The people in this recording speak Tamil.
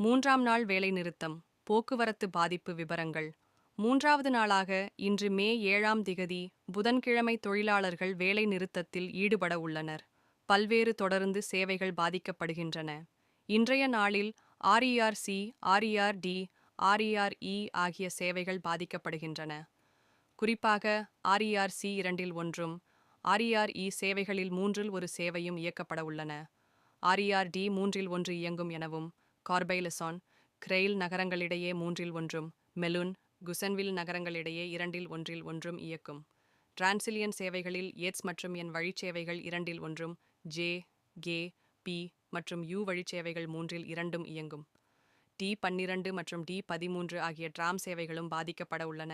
மூன்றாம் நாள் வேலைநிறுத்தம் போக்குவரத்து பாதிப்பு விவரங்கள் மூன்றாவது நாளாக இன்று மே ஏழாம் திகதி புதன்கிழமை தொழிலாளர்கள் வேலை நிறுத்தத்தில் ஈடுபட உள்ளனர். பல்வேறு தொடர்ந்து சேவைகள் பாதிக்கப்படுகின்றன. இன்றைய நாளில் ஆர்இஆர்சி ஆர்இஆர்டி ஆர்இஆர்இ ஆகிய சேவைகள் பாதிக்கப்படுகின்றன. குறிப்பாக ஆர்இஆர்சி இரண்டில் ஒன்றும் ஆர்இஆர்இ சேவைகளில் மூன்றில் ஒரு சேவையும் இயக்கப்பட உள்ளன. ஆர்இஆர்டி மூன்றில் ஒன்று இயங்கும் எனவும் கார்பைலசான் கிரெயில் நகரங்களிடையே மூன்றில் ஒன்றும் மெலுன் குசன்வில் நகரங்களிடையே இரண்டில் ஒன்றில் ஒன்றும் இயக்கும். டிரான்சிலியன் சேவைகளில் ஏட்ஸ் மற்றும் என் வழிச்சேவைகள் இரண்டில் ஒன்றும் ஜே கே பி மற்றும் யூ வழிச்சேவைகள் மூன்றில் இரண்டும் இயங்கும். டி பன்னிரண்டு மற்றும் டி பதிமூன்று ஆகிய டிராம் சேவைகளும் பாதிக்கப்பட உள்ளன.